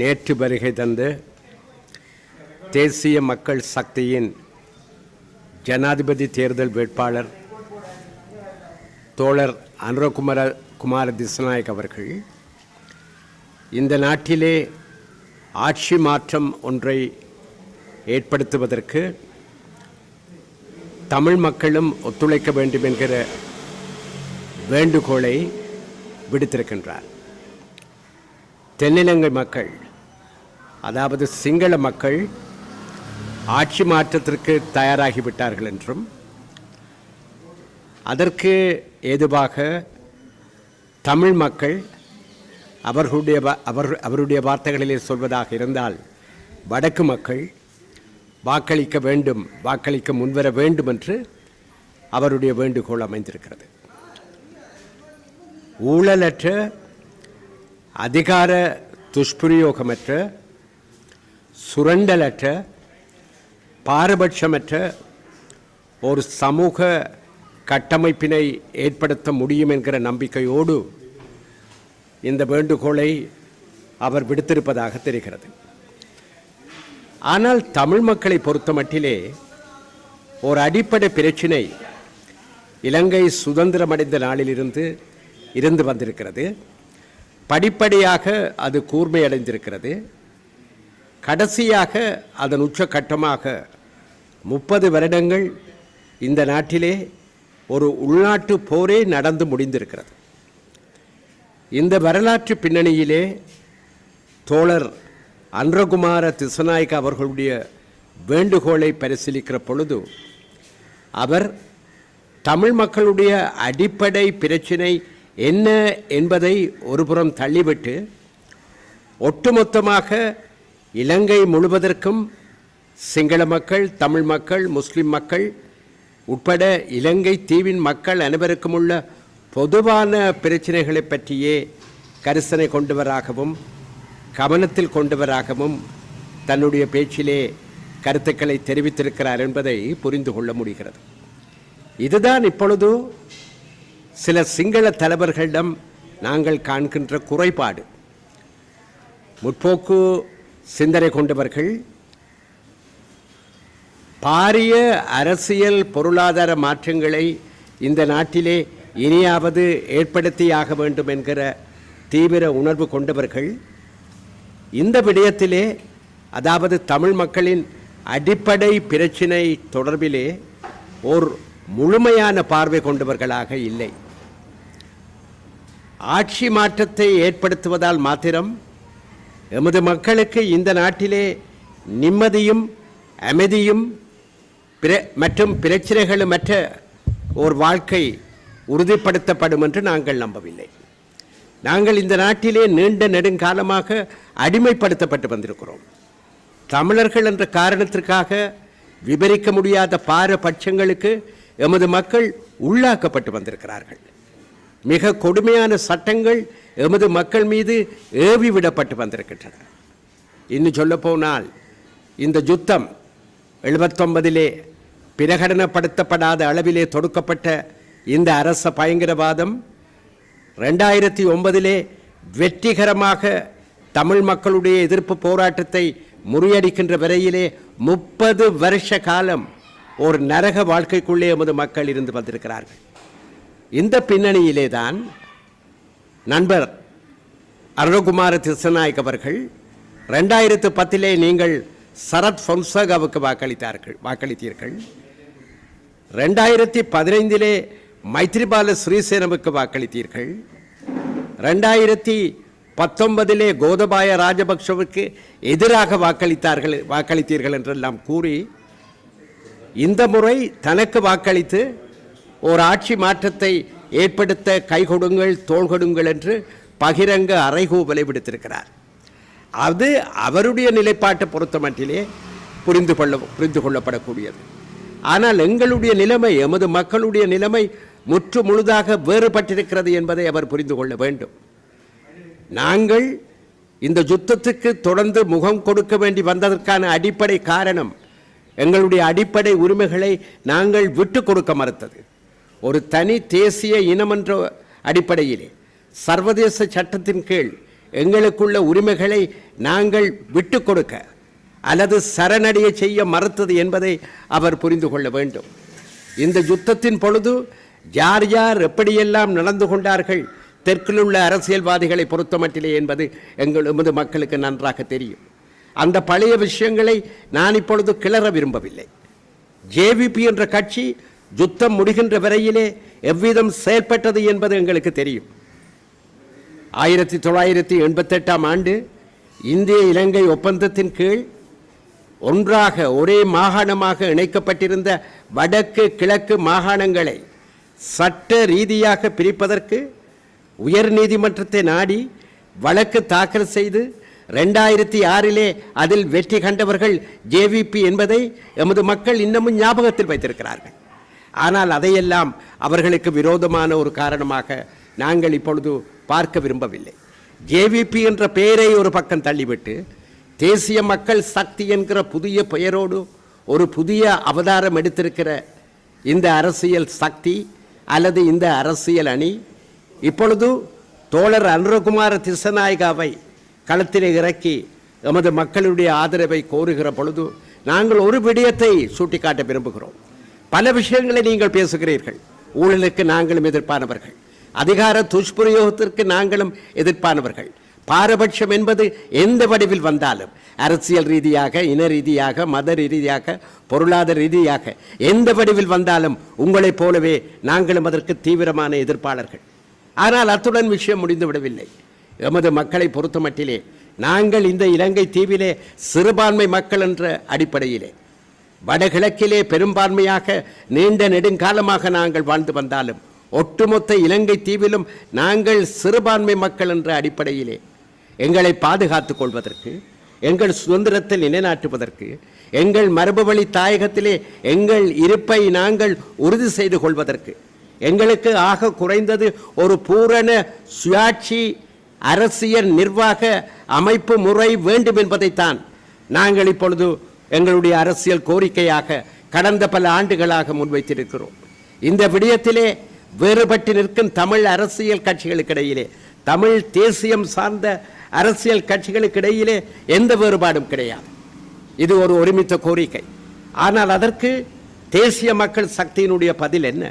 நேற்று வருகை தந்து தேசிய மக்கள் சக்தியின் ஜனாதிபதி தேர்தல் வேட்பாளர் தோழர் அனுரகுமார குமார திசநாயக் அவர்கள் இந்த நாட்டிலே ஆட்சி மாற்றம் ஒன்றை ஏற்படுத்துவதற்கு தமிழ் மக்களும் ஒத்துழைக்க வேண்டும் என்கிற வேண்டுகோளை விடுத்திருக்கின்றார். தென்னிலங்கை மக்கள் அதாவது சிங்கள மக்கள் ஆட்சி மாற்றத்திற்கு தயாராகிவிட்டார்கள் என்றும் அதற்கு ஏதுவாக தமிழ் மக்கள் அவர்களுடைய அவர் அவருடைய வார்த்தைகளிலே சொல்வதாக இருந்தால் வடக்கு மக்கள் வாக்களிக்க வேண்டும் வாக்களிக்க முன்வர வேண்டும் என்று அவருடைய வேண்டுகோள் அமைந்திருக்கிறது. ஊழலற்ற அதிகார துஷ்பிரயோகமற்ற சுரண்டலற்ற பாரபட்சமற்ற ஒரு சமூக கட்டமைப்பினை ஏற்படுத்த முடியும் என்கிற நம்பிக்கையோடு இந்த வேண்டுகோளை அவர் விடுத்திருப்பதாக தெரிகிறது. ஆனால் தமிழ் மக்களை பொறுத்த மட்டிலே ஒரு அடிப்படை பிரச்சினை இலங்கை சுதந்திரமடைந்த நாளிலிருந்து இருந்து வந்திருக்கிறது. படிப்படியாக அது கூர்மையடைந்திருக்கிறது. கடைசியாக அதன் உச்சகட்டமாக முப்பது வருடங்கள் இந்த நாட்டிலே ஒரு உள்நாட்டு போரே நடந்து முடிந்திருக்கிறது. இந்த வரலாற்று பின்னணியிலே தோழர் அன்றகுமார திசநாயக் அவர்களுடைய வேண்டுகோளை பரிசீலிக்கிற பொழுது அவர் தமிழ் மக்களுடைய அடிப்படை பிரச்சினை என்ன என்பதை ஒருபுறம் தள்ளிவிட்டு ஒட்டுமொத்தமாக இலங்கை முழுவதற்கும் சிங்கள மக்கள் தமிழ் மக்கள் முஸ்லிம் மக்கள் உட்பட இலங்கை தீவின் மக்கள் அனைவருக்கும் உள்ள பொதுவான பிரச்சனைகளை பற்றியே கரிசனை கொண்டவராகவும் கவனத்தில் கொண்டவராகவும் தன்னுடைய பேச்சிலே கருத்துக்களை தெரிவித்திருக்கிறார் என்பதை புரிந்து கொள்ள முடிகிறது. இதுதான் இப்பொழுது சில சிங்கள தலைவர்களிடம் நாங்கள் காண்கின்ற குறைபாடு. முற்போக்கு சிந்தனை கொண்டவர்கள் பாரிய அரசியல் பொருளாதார மாற்றங்களை இந்த நாட்டிலே இனியாவது ஏற்படுத்தியாக வேண்டும் என்கிற தீவிர உணர்வு கொண்டவர்கள் இந்த விடயத்திலே அதாவது தமிழ் மக்களின் அடிப்படை பிரச்சினை தொடர்பிலே ஓர் முழுமையான பார்வை கொண்டவர்களாக இல்லை. ஆட்சி மாற்றத்தை ஏற்படுத்துவதால் மாத்திரம் எமது மக்களுக்கு இந்த நாட்டிலே நிம்மதியும் அமைதியும் பிர மற்றும் பிரச்சனைகளுமற்ற ஒரு வாழ்க்கை உறுதிப்படுத்தப்படும் என்று நாங்கள் நம்பவில்லை. நாங்கள் இந்த நாட்டிலே நீண்ட நெடுங்காலமாக அடிமைப்படுத்தப்பட்டு வந்திருக்கிறோம். தமிழர்கள் என்ற காரணத்திற்காக விவரிக்க முடியாத பாரபட்சங்களுக்கு எமது மக்கள் உள்ளாக்கப்பட்டு வந்திருக்கிறார்கள். மிக கொடுமையான சட்டங்கள் எமது மக்கள் மீது ஏவி விடப்பட்டு வந்திருக்கின்றன. இன்னும் சொல்லப்போனால் இந்த யுத்தம் எழுபத்தொன்பதிலே பிரகடனப்படுத்தப்படாத அளவிலே தொடுக்கப்பட்ட இந்த அரச பயங்கரவாதம் ரெண்டாயிரத்தி ஒன்பதிலே வெற்றிகரமாக தமிழ் மக்களுடைய எதிர்ப்பு போராட்டத்தை முறியடிக்கின்ற வரையிலே முப்பது வருஷ காலம் ஒரு நரக வாழ்க்கைக்குள்ளே எமது மக்கள் இருந்து வந்திருக்கிறார்கள். இந்த பின்னணியிலே தான் நண்பர் அருணகுமார திருசநாயக் அவர்கள் ரெண்டாயிரத்து பத்திலே நீங்கள் சரத் பொன்சகாவுக்கு வாக்களித்தார்கள் வாக்களித்தீர்கள். ரெண்டாயிரத்தி பதினைந்திலே மைத்ரிபால ஸ்ரீசேனவுக்கு வாக்களித்தீர்கள். ரெண்டாயிரத்தி பத்தொன்பதிலே கோதபாய ராஜபக்ஷவுக்கு எதிராக வாக்களித்தார்கள் வாக்களித்தீர்கள் என்றெல்லாம் கூறி இந்த முறை தனக்கு வாக்களித்து ஒரு ஆட்சி மாற்றத்தை ஏற்படுத்த கைகொடுங்கள் தோள்கொடுங்கள் என்று பகிரங்க அறைகூவலை விடுத்திருக்கிறார். அது அவருடைய நிலைப்பாட்டை பொறுத்த மட்டிலே புரிந்து கொள்ள புரிந்து கொள்ளப்படக்கூடியது. ஆனால் எங்களுடைய நிலைமை எமது மக்களுடைய நிலைமை முற்று முழுதாக வேறுபட்டிருக்கிறது என்பதை அவர் புரிந்து கொள்ள வேண்டும். நாங்கள் இந்த யுத்தத்துக்கு தொடர்ந்து முகம் கொடுக்க வேண்டி வந்ததற்கான அடிப்படை காரணம் எங்களுடைய அடிப்படை உரிமைகளை நாங்கள் விட்டு கொடுக்க மறுத்தது. ஒரு தனி தேசிய இனமன்ற அடிப்படையிலே சர்வதேச சட்டத்தின் கீழ் எங்களுக்குள்ள உரிமைகளை நாங்கள் விட்டு கொடுக்க அல்லது சரணடைய செய்ய மறுத்தது என்பதை அவர் புரிந்து கொள்ள வேண்டும். இந்த யுத்தத்தின் பொழுது யார் யார் எப்படியெல்லாம் நடந்து கொண்டார்கள் தெற்கில் உள்ள அரசியல்வாதிகளை பொறுத்தமட்டிலே என்பது எங்கள் எமது மக்களுக்கு நன்றாக தெரியும். அந்த பழைய விஷயங்களை நான் இப்பொழுது கிளற விரும்பவில்லை. ஜேவிபி என்ற கட்சி யுத்தம் முடிகின்ற வரையிலே எவ்விதம் செயல்பட்டது என்பது எங்களுக்கு தெரியும். ஆயிரத்தி தொள்ளாயிரத்தி எண்பத்தெட்டாம் ஆண்டு இந்திய இலங்கை ஒப்பந்தத்தின் கீழ் ஒன்றாக ஒரே மாகாணமாக இணைக்கப்பட்டிருந்த வடக்கு கிழக்கு மாகாணங்களை சட்ட ரீதியாக பிரிப்பதற்கு உயர் நீதிமன்றத்தை நாடி வழக்கு தாக்கல் செய்து ரெண்டாயிரத்தி ஆறிலே அதில் வெற்றி கண்டவர்கள் ஜேவிபி என்பதை எமது மக்கள் இன்னமும் ஞாபகத்தில் வைத்திருக்கிறார்கள். ஆனால் அதையெல்லாம் அவர்களுக்கு விரோதமான ஒரு காரணமாக நாங்கள் இப்பொழுது பார்க்க விரும்பவில்லை. ஜேவிபி என்ற பெயரை ஒரு பக்கம் தள்ளிவிட்டு தேசிய மக்கள் சக்தி என்கிற புதிய பெயரோடு ஒரு புதிய அவதாரம் எடுத்திருக்கிற இந்த அரசியல் சக்தி அல்லது இந்த அரசியல் அணி இப்பொழுது தோழர் அனுரகுமார திசநாயகாவை களத்திலே இறக்கி எமது மக்களுடைய ஆதரவை கோருகிற பொழுது நாங்கள் ஒரு விடயத்தை சுட்டிக்காட்ட விரும்புகிறோம். பல விஷயங்களை நீங்கள் பேசுகிறீர்கள். ஊழலுக்கு நாங்களும் எதிர்ப்பானவர்கள். அதிகார துஷ்பிரயோகத்திற்கு நாங்களும் எதிர்ப்பானவர்கள். பாரபட்சம் என்பது எந்த வடிவில் வந்தாலும் அரசியல் ரீதியாக இன ரீதியாக மத ரீதியாக பொருளாதார ரீதியாக எந்த வடிவில் வந்தாலும் உங்களைப் போலவே நாங்களும் அதற்கு தீவிரமான எதிர்ப்பாளர்கள். ஆனால் அத்துடன் விஷயம் முடிந்து விடவில்லை. எமது மக்களை பொறுத்தமட்டிலே நாங்கள் இந்த இலங்கை தீவிலே சிறுபான்மை மக்கள் என்ற அடிப்படையிலே வடகிழக்கிலே பெரும்பான்மையாக நீண்ட நெடுங்காலமாக நாங்கள் வாழ்ந்து வந்தாலும் ஒட்டுமொத்த இலங்கை தீவிலும் நாங்கள் சிறுபான்மை மக்கள் என்ற அடிப்படையிலே எங்களை பாதுகாத்துக் கொள்வதற்கு எங்கள் சுதந்திரத்தை நிலைநாட்டுவதற்கு எங்கள் மரபுவழி தாயகத்திலே எங்கள் இருப்பை நாங்கள் உறுதி செய்து கொள்வதற்கு எங்களுக்கு ஆக குறைந்தது ஒரு பூரண சுயாட்சி அரசியல் நிர்வாக அமைப்பு முறை வேண்டும் என்பதைத்தான் நாங்கள் இப்பொழுது எங்களுடைய அரசியல் கோரிக்கையாக கடந்த பல ஆண்டுகளாக முன்வைத்திருக்கிறோம். இந்த விடயத்திலே வேறுபட்டு நிற்கும் தமிழ் அரசியல் கட்சிகளுக்கிடையிலே தமிழ் தேசியம் சார்ந்த அரசியல் கட்சிகளுக்கிடையிலே எந்த வேறுபாடும் கிடையாது. இது ஒரு ஒருமித்த கோரிக்கை. ஆனால் அதற்கு தேசிய மக்கள் சக்தியினுடைய பதில் என்ன?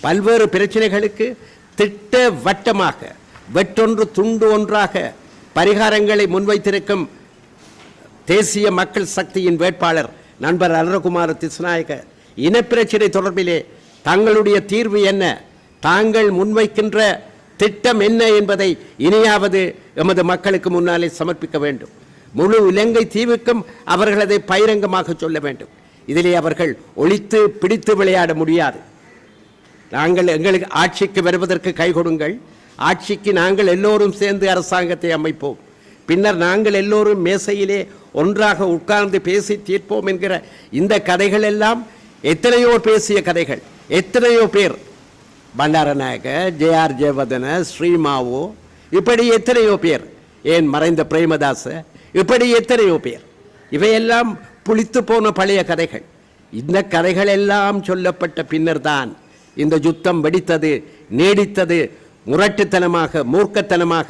பல்வேறு பிரச்சனைகளுக்கு திட்ட வட்டமாக வெற்றொன்று துண்டு ஒன்றாக பரிகாரங்களை முன்வைத்திருக்கும் தேசிய மக்கள் சக்தியின் வேட்பாளர் நண்பர் அருணகுமார திசுநாயக இனப்பிரச்சினை தொடர்பிலே தங்களுடைய தீர்வு என்ன? தாங்கள் முன்வைக்கின்ற திட்டம் என்ன என்பதை இனியாவது எமது மக்களுக்கு முன்னாலே சமர்ப்பிக்க வேண்டும். முழு இலங்கை தீவுக்கும் அவர்கள் அதை பகிரங்கமாக சொல்ல வேண்டும். இதிலே அவர்கள் ஒழித்து பிடித்து விளையாட முடியாது. நாங்கள் எங்களுக்கு ஆட்சிக்கு வருவதற்கு கை கொடுங்கள். ஆட்சிக்கு நாங்கள் எல்லோரும் சேர்ந்து அரசாங்கத்தை அமைப்போம். பின்னர் நாங்கள் எல்லோரும் மேசையிலே ஒன்றாக உட்கார்ந்து பேசி தீர்ப்போம் என்கிற இந்த கதைகள் எல்லாம் எத்தனையோ பேசிய கதைகள் எத்தனையோ பேர். பண்டாரநாயக ஜேஆர் ஜெயவர்தன ஸ்ரீமாவோ இப்படி எத்தனையோ பேர். ஏன் மறைந்த பிரேமதாச இப்படி எத்தனையோ பேர். இவையெல்லாம் புளித்து போன பழைய கதைகள். இந்த கதைகள் எல்லாம் சொல்லப்பட்ட பின்னர்தான் இந்த யுத்தம் வெடித்தது நீடித்தது முரட்டுத்தனமாக மூர்க்கத்தனமாக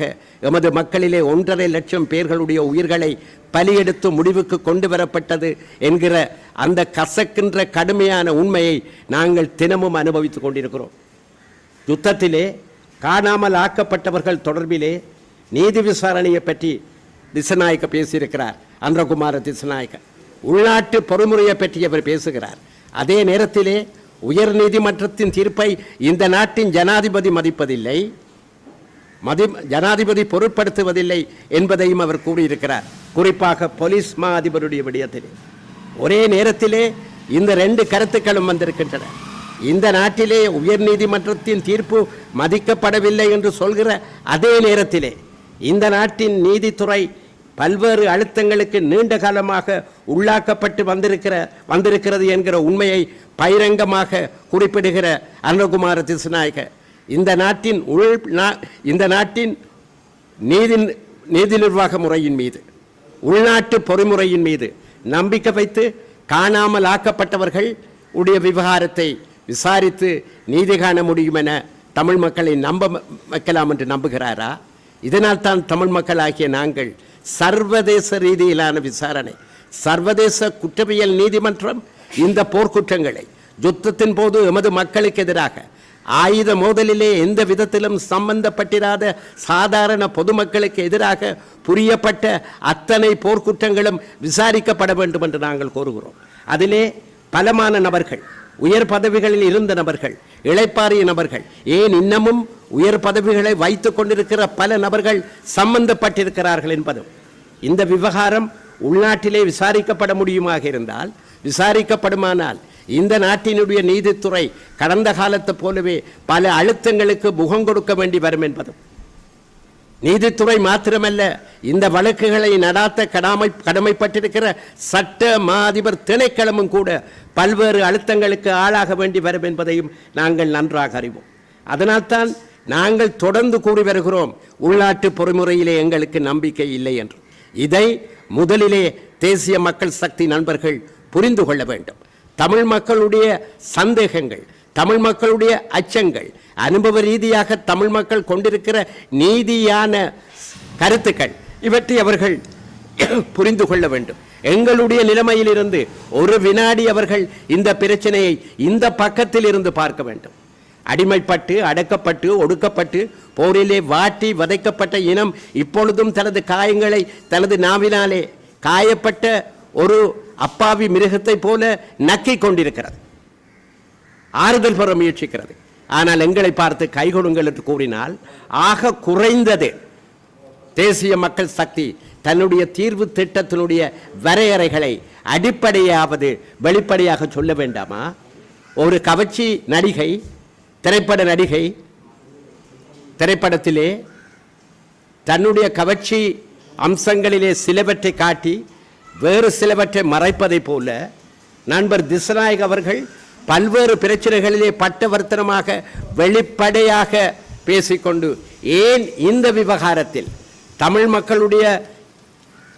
எமது மக்களிலே ஒன்றரை லட்சம் பேர்களுடைய உயிர்களை பலியெடுத்து முடிவுக்கு கொண்டு வரப்பட்டது என்கிற அந்த கசக்கின்ற கடுமையான உண்மையை நாங்கள் தினமும் அனுபவித்துக் கொண்டிருக்கிறோம். யுத்தத்திலே காணாமல் ஆக்கப்பட்டவர்கள் தொடர்பிலே நீதி விசாரணையை பற்றி திசநாயக்க பேசியிருக்கிறார் அன்றகுமார திசநாயக்க. உள்நாட்டு பொறுமுறையை பற்றி அவர் பேசுகிறார். அதே நேரத்திலே உயர் நீதிமன்றத்தின் தீர்ப்பை இந்த நாட்டின் ஜனாதிபதி மதிப்பதில்லை மதி ஜனாதிபதி பொருட்படுத்துவதில்லை என்பதையும் அவர் கூறியிருக்கிறார். குறிப்பாக போலீஸ் மா அதிபருடைய விடயத்திலே. ஒரே நேரத்திலே இந்த ரெண்டு கருத்துக்களும் வந்திருக்கின்றன. இந்த நாட்டிலே உயர் நீதிமன்றத்தின் தீர்ப்பு மதிக்கப்படவில்லை என்று சொல்கிற அதே நேரத்திலே இந்த நாட்டின் நீதித்துறை பல்வேறு அழுத்தங்களுக்கு நீண்ட காலமாக உள்ளாக்கப்பட்டு வந்திருக்கிற வந்திருக்கிறது என்கிற உண்மையை பகிரங்கமாக குறிப்பிடுகிற அருணகுமார திசுநாயக இந்த நாட்டின் உள் நா- இந்த நாட்டின் நீதி நீதி நிர்வாக முறையின் மீது உள்நாட்டு பொறிமுறையின் மீது நம்பிக்கை வைத்து காணாமல் ஆக்கப்பட்டவர்கள் உடைய விவகாரத்தை விசாரித்து நீதி காண முடியும் என தமிழ் மக்களை நம்ப வைக்கலாம் என்று நம்புகிறாரா? இதனால் தான் தமிழ் மக்களாகிய நாங்கள் சர்வதேச ரீதியிலான விசாரணை சர்வதேச குற்றவியல் நீதிமன்றம் இந்த போர்க்குற்றங்களை யுத்தத்தின் போது எமது மக்களுக்கு எதிராக ஆயுத மோதலிலே எந்த விதத்திலும் சம்பந்தப்பட்டிராத சாதாரண பொதுமக்களுக்கு எதிராக புரியப்பட்ட அத்தனை போர்க்குற்றங்களும் விசாரிக்கப்பட வேண்டும் என்று நாங்கள் கோருகிறோம். அதிலே பலமான நபர்கள் உயர் பதவிகளில் இருந்த நபர்கள் இளைப்பாறிய நபர்கள் ஏன் இன்னமும் உயர் பதவிகளை வைத்துக் கொண்டிருக்கிற பல நபர்கள் சம்பந்தப்பட்டிருக்கிறார்கள் என்பதும் இந்த விவகாரம் உள்நாட்டிலே விசாரிக்கப்பட முடியுமாக இருந்தால் விசாரிக்கப்படுமானால் இந்த நாட்டினுடைய நீதித்துறை கடந்த காலத்தை போலவே பல அழுத்தங்களுக்கு முகம் கொடுக்க வேண்டி வரும் என்பதும் நீதித்துறை மாத்திரமல்ல இந்த வழக்குகளை நடாத்த கடமை கடமைப்பட்டிருக்கிற சட்ட மாதிபர் திணைக்களமும் கூட பல்வேறு அழுத்தங்களுக்கு ஆளாக வேண்டி வரும் என்பதையும் நாங்கள் நன்றாக அறிவோம். அதனால்தான் நாங்கள் தொடர்ந்து கூறி வருகிறோம் உள்நாட்டு பொறிமுறையிலே எங்களுக்கு நம்பிக்கை இல்லை என்று. இதை முதலிலே தேசிய மக்கள் சக்தி நண்பர்கள் புரிந்து கொள்ள வேண்டும். தமிழ் மக்களுடைய சந்தேகங்கள் தமிழ் மக்களுடைய அச்சங்கள் அனுபவ ரீதியாக தமிழ் மக்கள் கொண்டிருக்கிற நீதியான கருத்துக்கள் இவற்றை அவர்கள் புரிந்து கொள்ள வேண்டும். எங்களுடைய நிலைமையிலிருந்து ஒரு வினாடி அவர்கள் இந்த பிரச்சனையை இந்த பக்கத்தில் இருந்து பார்க்க வேண்டும். அடிமைப்பட்டு அடக்கப்பட்டு ஒடுக்கப்பட்டு போரிலே வாட்டி வதைக்கப்பட்ட இனம் இப்பொழுதும் தனது காயங்களை தனது நாவினாலே காயப்பட்ட ஒரு அப்பாவி மிருகத்தைப் போல நக்கிக் கொண்டிருக்கிறது. ஆறுதல் பெற முயற்சிக்கிறது. ஆனால் எங்களை பார்த்து கைகொடுங்கள் என்று கூறினால் ஆக குறைந்தது தேசிய மக்கள் சக்தி தன்னுடைய தீர்வு திட்டத்தினுடைய வரையறைகளை அடிப்படையாவது வெளிப்படையாக சொல்ல வேண்டாமா? ஒரு கவர்ச்சி நடிகை திரைப்பட நடிகை திரைப்படத்திலே தன்னுடைய கவர்ச்சி அம்சங்களிலே சிலவற்றை காட்டி வேறு சிலவற்றை மறைப்பதைப் போல நண்பர் திசநாயக் அவர்கள் பல்வேறு பிரச்சனைகளிலே பட்டவர்த்தனமாக வெளிப்படையாக பேசிக்கொண்டு ஏன் இந்த விவகாரத்தில் தமிழ் மக்களுடைய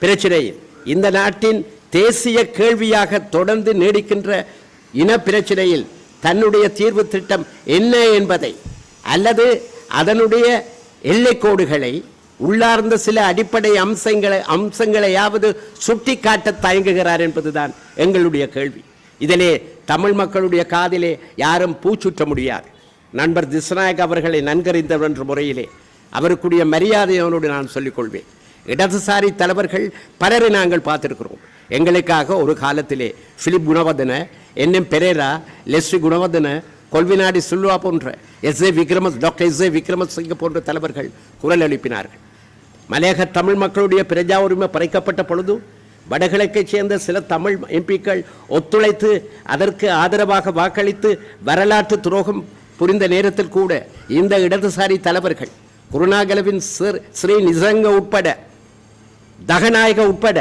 பிரச்சனையில் இந்த நாட்டின் தேசிய கேள்வியாக தொடர்ந்து நீடிக்கின்ற இன பிரச்சனையில் தன்னுடைய தீர்வு திட்டம் என்ன என்பதை அல்லது அதனுடைய எல்லைக்கோடுகளை உள்ளார்ந்த சில அடிப்படை அம்சங்களை அம்சங்களையாவது சுட்டி காட்ட தயங்குகிறார் என்பதுதான் எங்களுடைய கேள்வி. இதிலே தமிழ் மக்களுடைய காதிலே யாரும் பூச்சுற்ற முடியாது. நண்பர் திஸ்நாயக் அவர்களை நன்கறிந்தவர் என்ற முறையிலே அவருக்குரிய மரியாதையோடு நான் சொல்லிக்கொள்வேன். இடதுசாரி தலைவர்கள் பலரை நாங்கள் பார்த்திருக்கிறோம். எங்களுக்காக ஒரு காலத்திலே பிலிப் குணவர்தன என்எம் பெரேரா லெஸ்ரி குணவர்தன கொல்வினாடி சில்வா போன்ற S A Wickrama doctor S A Wickremasinghe போன்ற தலைவர்கள் குரல் எழுப்பினார்கள். மலையக தமிழ் மக்களுடைய பிரஜா உரிமை பறிக்கப்பட்ட பொழுது வடகிழக்கைச் சேர்ந்த சில தமிழ் எம்பிக்கள் ஒத்துழைத்து அதற்கு ஆதரவாக வாக்களித்து வரலாற்று துரோகம் புரிந்த நேரத்தில் கூட இந்த இடதுசாரி தலைவர்கள் குருநாகலவின் சிர் ஸ்ரீ நிசங்க உட்பட தகநாயக உட்பட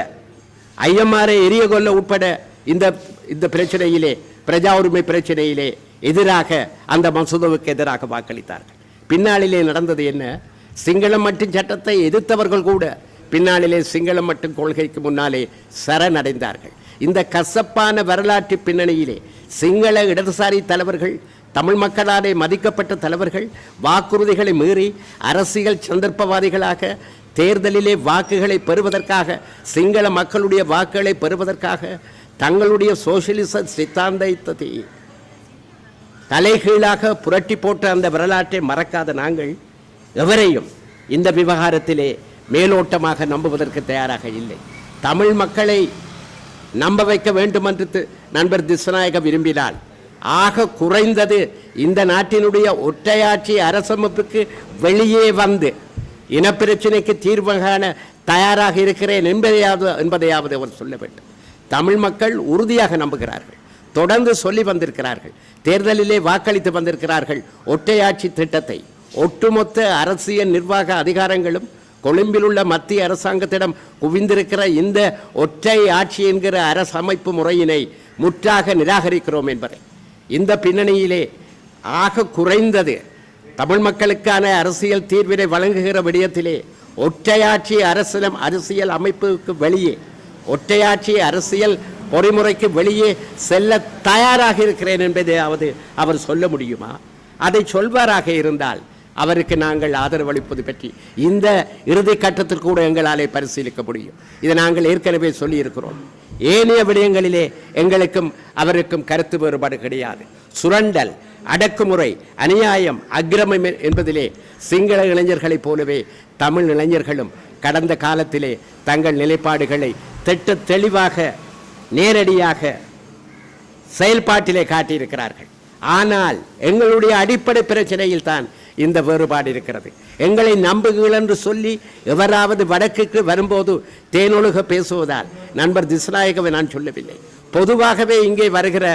ஐஎம்ஆரை எரிய கொல்ல உட்பட இந்த இந்த பிரச்சனையிலே பிரஜா உரிமை பிரச்சனையிலே எதிராக அந்த மசோதாவுக்கு எதிராக வாக்களித்தார்கள். பின்னாளிலே நடந்தது என்ன? சிங்களம் மட்டும் சட்டத்தை எதிர்த்தவர்கள் கூட பின்னாளிலே சிங்களம் மட்டும் கொள்கைக்கு முன்னாலே சரணடைந்தார்கள். இந்த கசப்பான வரலாற்று பின்னணியிலே சிங்கள இடதுசாரி தலைவர்கள் தமிழ் மக்களாலே மதிக்கப்பட்ட தலைவர்கள் வாக்குறுதிகளை மீறி அரசியல் சந்தர்ப்பவாதிகளாக தேர்தலிலே வாக்குகளை பெறுவதற்காக சிங்கள மக்களுடைய வாக்குகளை பெறுவதற்காக தங்களுடைய சோசியலிச சித்தாந்தத்தை தலைகீழாக புரட்டி போட்ட அந்த வரலாற்றை மறக்காத நாங்கள் எவரையும் இந்த விவகாரத்திலே மேலோட்டமாக நம்புவதற்கு தயாராக இல்லை. தமிழ் மக்களை நம்ப வைக்க வேண்டும் என்று நண்பர் திஸ்நாயக விரும்பினால் ஆக குறைந்தது இந்த நாட்டினுடைய ஒற்றையாட்சி அரசமைப்புக்கு வெளியே வந்து இனப்பிரச்சனைக்கு தீர்வு காண தயாராக இருக்கிறேன் என்பதையாவது என்பதையாவது அவர் சொல்ல வேண்டும். தமிழ் மக்கள் உறுதியாக நம்புகிறார்கள். தொடர்ந்து சொல்லி வந்திருக்கிறார்கள். தேர்தலிலே வாக்களித்து வந்திருக்கிறார்கள். ஒற்றையாட்சி திட்டத்தை ஒட்டுமொத்த அரசியல் நிர்வாக அதிகாரங்களும் கொழும்பில் உள்ள மத்திய அரசாங்கத்திடம் குவிந்திருக்கிற இந்த ஒற்றை ஆட்சி என்கிற அரசமைப்பு முறையினை முற்றாக நிராகரிக்கிறோம் என்பதை. இந்த பின்னணியிலே ஆக குறைந்தது தமிழ் மக்களுக்கான அரசியல் தீர்வினை வழங்குகிற விடயத்திலே ஒற்றையாட்சி அரசியல் அரசியல் அமைப்புக்கு வெளியே ஒற்றையாட்சி அரசியல் பொறிமுறைக்கு வெளியே செல்ல தயாராக இருக்கிறேன் என்பதையாவது அவர் சொல்ல முடியுமா? அதை சொல்வாராக இருந்தால் அவருக்கு நாங்கள் ஆதரவளிப்பது பற்றி. இந்த இறுதி கட்டத்தில் கூட எங்களாலே பரிசீலிக்க முடியும். இதை நாங்கள் ஏற்கனவே சொல்லியிருக்கிறோம். ஏனைய விடயங்களிலே எங்களுக்கும் அவருக்கும் கருத்து வேறுபாடு கிடையாது. சுரண்டல் அடக்குமுறை அநியாயம் அக்கிரமம் என்பதிலே சிங்கள இளைஞர்களைப் போலவே தமிழ் இளைஞர்களும் கடந்த காலத்திலே தங்கள் நிலைப்பாடுகளை திட்ட தெளிவாக நேரடியாக செயல்பாட்டிலே காட்டியிருக்கிறார்கள். ஆனால் எங்களுடைய அடிப்படை பிரச்சனையில் தான் இந்த வேறுபாடு இருக்கிறது. எங்களை நம்புகிறீர்கள் என்று சொல்லி எவராவது வடக்குக்கு வரும்போது தேனொழுக பேசுவதால் நண்பர் திசுநாயகவை நான் சொல்லவில்லை. பொதுவாகவே இங்கே வருகிற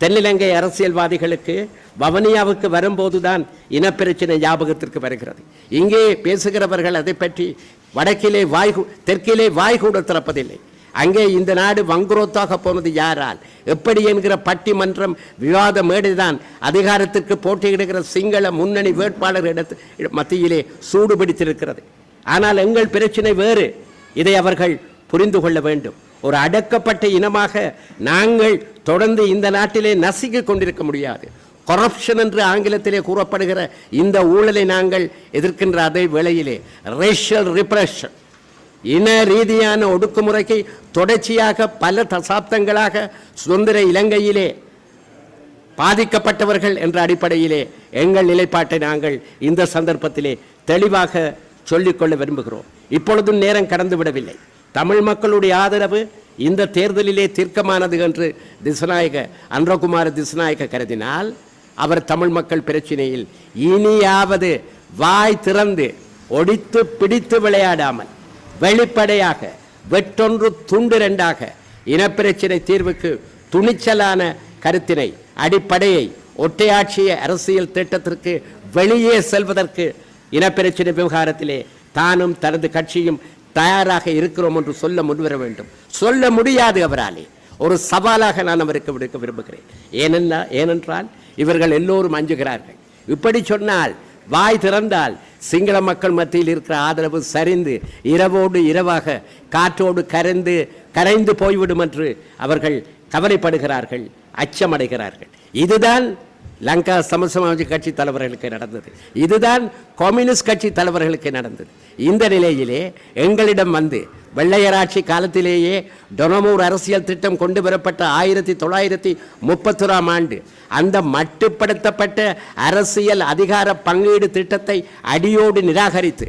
தென்னிலங்கை அரசியல்வாதிகளுக்கு வவனியாவுக்கு வரும்போதுதான் இனப்பிரச்சனை ஞாபகத்திற்கு வருகிறது. இங்கே பேசுகிறவர்கள் அதை பற்றி வடக்கிலே வாய் தெற்கிலே வாய் கூட திறப்பதில்லை. அங்கே இந்த நாடு வங்குரோத்தாக போனது யாரால்? எப்படி என்கிற பட்டிமன்றம் விவாத மேடைதான். அதிகாரத்திற்கு போட்டியிடுகிற சிங்கள முன்னணி வேட்பாளர் இடத்து மத்தியிலே சூடு பிடித்திருக்கிறது. ஆனால் எங்கள் பிரச்சனை வேறு. இதை அவர்கள் புரிந்து கொள்ள வேண்டும். ஒரு அடக்கப்பட்ட இனமாக நாங்கள் தொடர்ந்து இந்த நாட்டிலே நசுக்கிக் கொண்டிருக்க முடியாது. கொரப்ஷன் என்று ஆங்கிலத்திலே கூறப்படுகிற இந்த ஊழலை நாங்கள் எதிர்க்கின்ற அதே வேளையிலே ரேஷியல் ரிப்ரெஷன் இன ரீதியான ஒடுக்குமுறைக்கு தொடர்ச்சியாக பல தசாப்தங்களாக சுதந்திர இலங்கையிலே பாதிக்கப்பட்டவர்கள் என்ற அடிப்படையிலே எங்கள் நிலைப்பாட்டை நாங்கள் இந்த சந்தர்ப்பத்திலே தெளிவாக சொல்லிக்கொள்ள விரும்புகிறோம். இப்பொழுதும் நேரம் கடந்து விடவில்லை தமிழ் மக்களுடைய ஆதரவு இந்த தேர்தலிலே தீர்க்கமானது என்று திசநாயக அன்றகுமார திசநாயக கருதினால் அவர் தமிழ் மக்கள் பிரச்சினையில் இனியாவது வாய் திறந்து ஒடித்து பிடித்து விளையாடாமல் வெளிப்படையாக வெற்றொன்று துண்டு ரெண்டாக இனப்பிரச்சினை தீர்வுக்கு துணிச்சலான கருத்தினை அடிப்படையை ஒற்றையாட்சிய அரசியல் திட்டத்திற்கு வெளியே செல்வதற்கு இனப்பிரச்சினை விவகாரத்திலே தானும் தனது கட்சியும் தயாராக இருக்கிறோம் என்று சொல்ல முன்வர வேண்டும். சொல்ல முடியாது அவராலே. ஒரு சவாலாக நான் அவருக்கு விடுக்க விரும்புகிறேன். ஏனென்னா ஏனென்றால் இவர்கள் எல்லோரும் அஞ்சுகிறார்கள். இப்படி சொன்னால் வாய் திறந்தால் சிங்கள மக்கள் மத்தியில் இருக்கிற ஆதரவு சரிந்து இரவோடு இரவாக காற்றோடு கரைந்து கரைந்து போய்விடும் என்று அவர்கள் கவலைப்படுகிறார்கள் அச்சமடைகிறார்கள். இதுதான் லங்கா சமசமாஜ கட்சி தலைவர்களுக்கு நடந்தது. இதுதான் கம்யூனிஸ்ட் கட்சி தலைவர்களுக்கு நடந்தது. இந்த நிலையிலே எங்களிடம் வந்து வெள்ளையராட்சி காலத்திலேயே டொனமூர் அரசியல் திட்டம் கொண்டு வரப்பட்ட ஆயிரத்தி தொள்ளாயிரத்தி முப்பத்தொராம் ஆண்டு அந்த மட்டுப்படுத்தப்பட்ட அரசியல் அதிகார பங்கீடு திட்டத்தை அடியோடு நிராகரித்து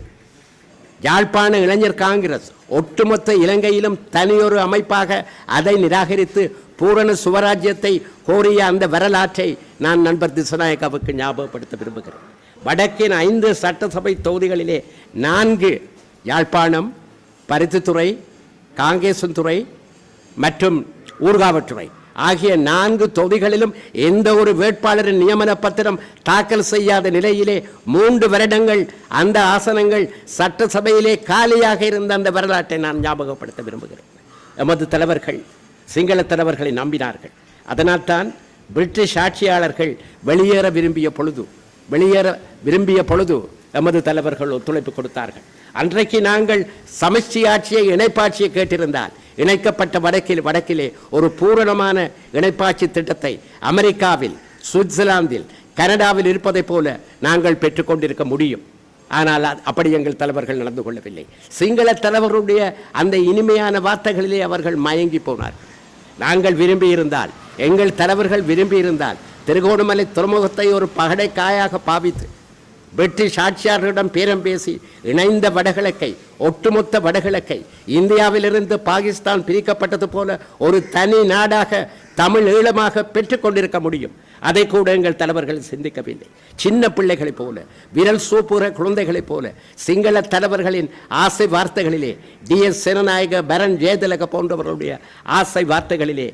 யாழ்ப்பாண இளைஞர் காங்கிரஸ் ஒட்டுமொத்த இலங்கையிலும் தனியொரு அமைப்பாக அதை நிராகரித்து பூரண சுவராஜ்யத்தை கோரிய அந்த வரலாற்றை நான் நண்பர் திசநாயக்காவுக்கு ஞாபகப்படுத்த விரும்புகிறேன். வடக்கின் ஐந்து சட்டசபை தொகுதிகளிலே நான்கு யாழ்ப்பாணம் பருத்தித்துறை காங்கேசன்துறை மற்றும் ஊர்காவற்றுறை ஆகிய நான்கு தொகுதிகளிலும் எந்த ஒரு வேட்பாளரின் நியமன பத்திரம் தாக்கல் செய்யாத நிலையிலே மூன்று வருடங்கள் அந்த ஆசனங்கள் சட்டசபையிலே காலியாக இருந்த அந்த வரலாற்றை நான் ஞாபகப்படுத்த விரும்புகிறேன். எமது தலைவர்கள் சிங்கள தலைவர்களை நம்பினார்கள். அதனால்தான் பிரிட்டிஷ் ஆட்சியாளர்கள் வெளியேற விரும்பிய பொழுது வெளியேற விரும்பிய பொழுது எமது தலைவர்கள் ஒத்துழைப்பு கொடுத்தார்கள். அன்றைக்கு நாங்கள் சமஷ்டி ஆட்சியை இணைப்பாட்சியை கேட்டிருந்தால் இணைக்கப்பட்ட வடக்கில் வடக்கிலே ஒரு பூரணமான இணைப்பாட்சி திட்டத்தை அமெரிக்காவில் சுவிட்சர்லாந்தில் கனடாவில் இருப்பதைப் போல நாங்கள் பெற்றுக்கொண்டிருக்க முடியும். ஆனால் அப்படி எங்கள் தலைவர்கள் நடந்து கொள்ளவில்லை. சிங்கள தலைவர்களுடைய அந்த இனிமையான வார்த்தைகளிலே அவர்கள் மயங்கி போனார்கள். நாங்கள் விரும்பியிருந்தால் எங்கள் தலைவர்கள் விரும்பியிருந்தால் திருகோணமலை துறைமுகத்தை ஒரு பகடை காயாக பாவித்து பிரிட்டிஷ் ஆட்சியாளர்களிடம் பேரம் பேசி இணைந்த வடகிழக்கை ஒட்டுமொத்த வடகிழக்கை இந்தியாவிலிருந்து பாகிஸ்தான் பிரிக்கப்பட்டது போல ஒரு தனி நாடாக தமிழ் ஈழமாக பெற்றுக்கொண்டிருக்க முடியும். அதை கூட எங்கள் தலைவர்கள் சிந்திக்கவில்லை. சின்ன பிள்ளைகளைப் போல விரல் சூப்புற குழந்தைகளைப் போல சிங்கள தலைவர்களின் ஆசை வார்த்தைகளிலே டி. எஸ். சேனநாயக பரன் ஜெயதிலக போன்றவர்களுடைய ஆசை வார்த்தைகளிலே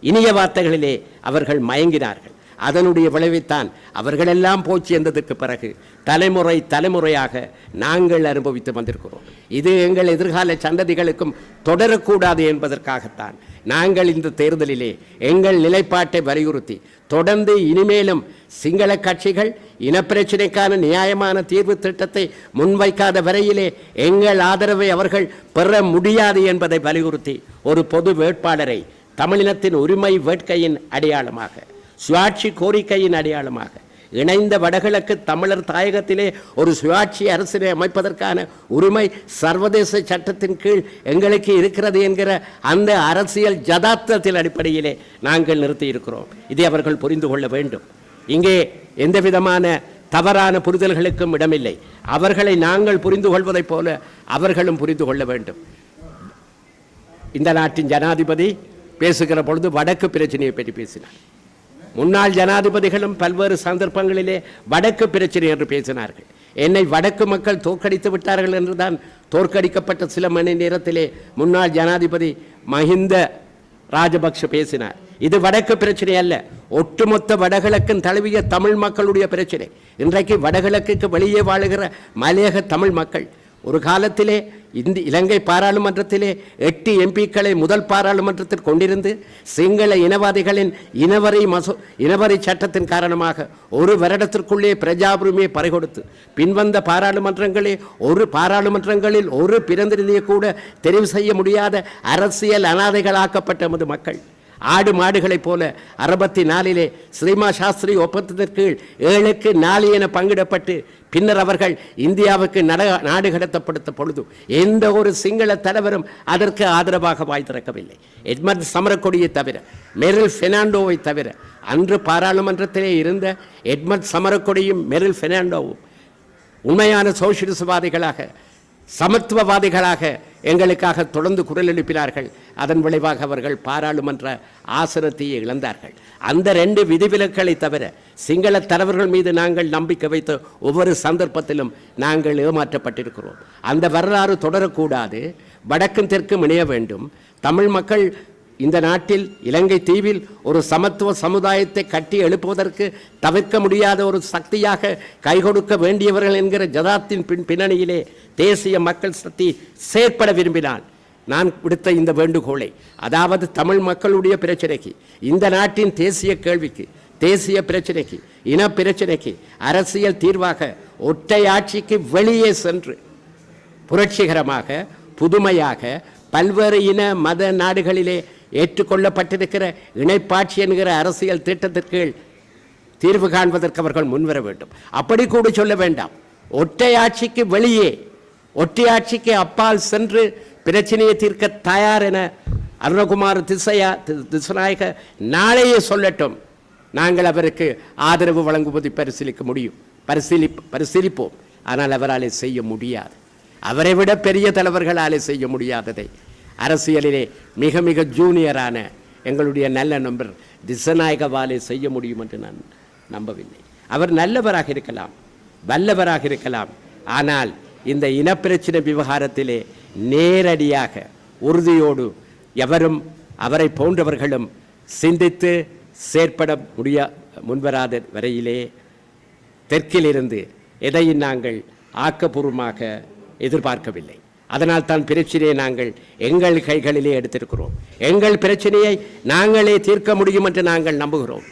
இனிய வார்த்தைகளிலே அவர்கள் மயங்கினார்கள். அதனுடைய விளைவைத்தான் அவர்களெல்லாம் போச்சு என்றதற்கு பிறகு தலைமுறை தலைமுறையாக நாங்கள் அனுபவித்து வந்திருக்கிறோம். இது எங்கள் எதிர்கால சந்ததிகளுக்கும் தொடரக்கூடாது என்பதற்காகத்தான் நாங்கள் இந்த தேர்தலிலே எங்கள் நிலைப்பாட்டை வலியுறுத்தி தொடர்ந்து இனிமேலும் சிங்கள கட்சிகள் இனப்பிரச்சினைக்கான நியாயமான தீர்வு திட்டத்தை முன்வைக்காத வரையிலே எங்கள் ஆதரவை அவர்கள் பெற முடியாது என்பதை வலியுறுத்தி ஒரு பொது வேட்பாளரை தமிழினத்தின் உரிமை வேட்கையின் அடையாளமாக சுயாட்சி கோரிக்கையின் அடையாளமாக. இணைந்த வடகிழக்கு தமிழர் தாயகத்திலே ஒரு சுயாட்சி அரசினை அமைப்பதற்கான உரிமை சர்வதேச சட்டத்தின் கீழ் எங்களுக்கு இருக்கிறது என்கிற அந்த அரசியல் ஜதார்த்தத்தின் அடிப்படையிலே நாங்கள் நிறுத்தி இருக்கிறோம் இதை அவர்கள் புரிந்து கொள்ள வேண்டும். இங்கே எந்த விதமான தவறான புரிதல்களுக்கும் இடமில்லை. அவர்களை நாங்கள் புரிந்து கொள்வதைப் போல அவர்களும் புரிந்து கொள்ள வேண்டும். இந்த நாட்டின் ஜனாதிபதி பேசுகிற பொழுது வடக்கு பிரச்சனையை பற்றி பேசினார். முன்னாள் ஜனாதிபதிகளும் பல்வேறு சந்தர்ப்பங்களிலே வடக்கு பிரச்சனை என்று பேசினார்கள். என்னை வடக்கு மக்கள் தோற்கடித்து விட்டார்கள் என்றுதான் தோற்கடிக்கப்பட்ட சில மணி நேரத்திலே முன்னாள் ஜனாதிபதி மஹிந்த ராஜபக்ஷ பேசினார். இது வடக்கு பிரச்சனை அல்ல ஒட்டுமொத்த வடகிழக்கின் தழுவிய தமிழ் மக்களுடைய பிரச்சனை. இன்றைக்கு வடகிழக்குக்கு வெளியே வாழுகிற மலையக தமிழ் மக்கள் ஒரு காலத்திலே இந்தி இலங்கை பாராளுமன்றத்திலே எட்டு எம்பிக்களை முதல் பாராளுமன்றத்தில் கொண்டிருந்து சிங்கள இனவாதிகளின் இனவரி மசோ இனவரி சட்டத்தின் காரணமாக ஒரு வருடத்திற்குள்ளே பிரஜாபுரிமையை பறிகொடுத்து பின்வந்த பாராளுமன்றங்களே ஒரு பாராளுமன்றங்களில் ஒரு பிரதிநிதியை கூட தெரிவு செய்ய முடியாத அரசியல் அனாதைகளாக்கப்பட்ட மது மக்கள். ஆடு மாடுகளைப் போல அறுபத்தி நாலிலே ஸ்ரீமா சாஸ்திரி ஒப்பந்தத்தின் ஏழுக்கு நாலு என பங்கிடப்பட்டு பின்னர் அவர்கள் இந்தியாவுக்கு நட நாடு கடத்தப்படுத்த பொழுது எந்த ஒரு சிங்கள தலைவரும் அதற்கு ஆதரவாக வாய் திறக்கவில்லை. எட்மர்ட் சமரக்கொடியை தவிர மெரில் பெர்னாண்டோவை தவிர அன்று பாராளுமன்றத்திலே இருந்த எட்மர்ட் சமரக்கொடியும் மெரில் பெர்னாண்டோவும் உண்மையான சோசியலிசவாதிகளாக சமத்துவவாதிகளாக எங்களுக்காக தொடர்ந்து குரல் எழுப்பினார்கள். அதன் விளைவாக அவர்கள் பாராளுமன்ற ஆசனத்தையே இழந்தார்கள். அந்த ரெண்டு விதிவிலக்களை தவிர சிங்கள தலைவர்கள் மீது நாங்கள் நம்பிக்கை வைத்த ஒவ்வொரு சந்தர்ப்பத்திலும் நாங்கள் ஏமாற்றப்பட்டிருக்கிறோம். அந்த வரலாறு தொடரக்கூடாது. வடக்கும் தெற்கும் இணைய வேண்டும். தமிழ் மக்கள் இந்த நாட்டில் இலங்கை தீவில் ஒரு சமத்துவ சமுதாயத்தை கட்டி எழுப்புவதற்கு தவிர்க்க முடியாத ஒரு சக்தியாக கைகொடுக்க வேண்டியவர்கள் என்கிற ஜதாத்தின் பின் பின்னணியிலே தேசிய மக்கள் சக்தி செயற்பட விரும்பினால் நான் விடுத்த இந்த வேண்டுகோளை அதாவது தமிழ் மக்களுடைய பிரச்சனைக்கு இந்த நாட்டின் தேசிய கேள்விக்கு தேசிய பிரச்சனைக்கு இன பிரச்சனைக்கு அரசியல் தீர்வாக ஒற்றை ஆட்சிக்கு வெளியே சென்று புரட்சிகரமாக புதுமையாக பல்வேறு இன மத நாடுகளிலே ஏற்றுக்கொள்ளப்பட்டிருக்கிற இணைப்பாட்சி என்கிற அரசியல் திட்டத்திற்கு தீர்வு காண்பதற்கு அவர்கள் முன்வர வேண்டும். அப்படி கூட சொல்ல வேண்டாம். ஒற்றையாட்சிக்கு வெளியே ஒற்றையாட்சிக்கு அப்பால் சென்று பிரச்சனையை தீர்க்க தயார் என அருணகுமார் திசையா தி- திசுநாயக நாளையே சொல்லட்டும். நாங்கள் அவருக்கு ஆதரவு வழங்குவதை பரிசீலிக்க முடியும். பரிசீலி பரிசீலிப்போம். ஆனால் அவராலே செய்ய முடியாது. அவரை விட பெரிய தலைவர்களாலே செய்ய முடியாததை அரசியலிலே மிக மிக ஜூனியரான எங்களுடைய நல்ல நண்பர் திசநாயகவாலே செய்ய முடியும் என்று நான் நம்பவில்லை. அவர் நல்லவராக இருக்கலாம் வல்லவராக இருக்கலாம். ஆனால் இந்த இனப்பிரச்சனை விவகாரத்திலே நேரடியாக உறுதியோடு எவரும் அவரை போன்றவர்களும் சிந்தித்து செயற்பட முடிய முன்வராத வரையிலே தெற்கிலிருந்து எதையும் நாங்கள் ஆக்கப்பூர்வமாக எதிர்பார்க்கவில்லை. அதனால் தான் பிரச்சனையை நாங்கள் எங்கள் கைகளிலே எடுத்திருக்கிறோம். எங்கள் பிரச்சனையை நாங்களே தீர்க்க முடியும் என்று நாங்கள் நம்புகிறோம்.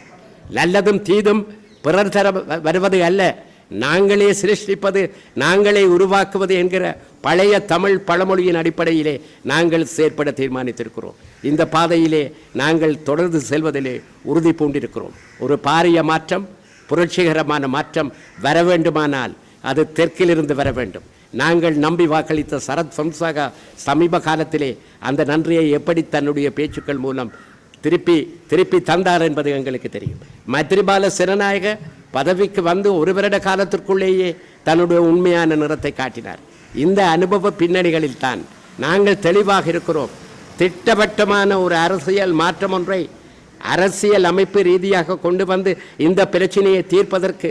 நல்லதும் தீதும் பிறர் தர வ- வருவது அல்ல. நாங்களே சிருஷ்டிப்பது நாங்களே உருவாக்குவது என்கிற பழைய தமிழ் பழமொழியின் அடிப்படையிலே நாங்கள் செயற்பட தீர்மானித்திருக்கிறோம். இந்த பாதையிலே நாங்கள் தொடர்ந்து செல்வதிலே உறுதி பூண்டிருக்கிறோம். ஒரு பாரிய மாற்றம் புரட்சிகரமான மாற்றம் வர வேண்டுமானால் அது தெற்கிலிருந்து வர வேண்டும். நாங்கள் நம்பி வாக்களித்த சரத் பொன்சாகா சமீப காலத்திலே அந்த நன்றியை எப்படி தன்னுடைய பேச்சுக்கள் மூலம் திருப்பி திருப்பி தந்தார் என்பது எங்களுக்கு தெரியும். மைத்ரிபால சிறநாயக பதவிக்கு வந்து ஒரு வருட காலத்திற்குள்ளேயே தன்னுடைய உண்மையான நிறத்தை காட்டினார். இந்த அனுபவ பின்னணிகளில் தான் நாங்கள் தெளிவாக இருக்கிறோம். திட்டவட்டமான ஒரு அரசியல் மாற்றம் ஒன்றை அரசியல் அமைப்பு ரீதியாக கொண்டு வந்து இந்த பிரச்சனையை தீர்ப்பதற்கு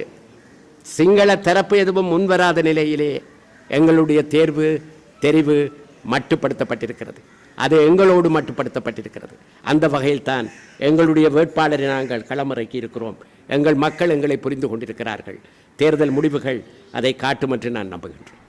சிங்கள தரப்பு எதுவும் முன்வராத நிலையிலே எங்களுடைய தேர்வு தெரிவு மட்டுப்படுத்தப்பட்டிருக்கிறது. அது எங்களோடு மட்டுப்படுத்தப்பட்டிருக்கிறது. அந்த வகையில் தான் எங்களுடைய வேட்பாளரை நாங்கள் களமிறக்கி இருக்கிறோம். எங்கள் மக்கள் எங்களை புரிந்து கொண்டிருக்கிறார்கள். தேர்தல் முடிவுகள் அதை காட்டும் என்று நான் நம்புகின்றேன்.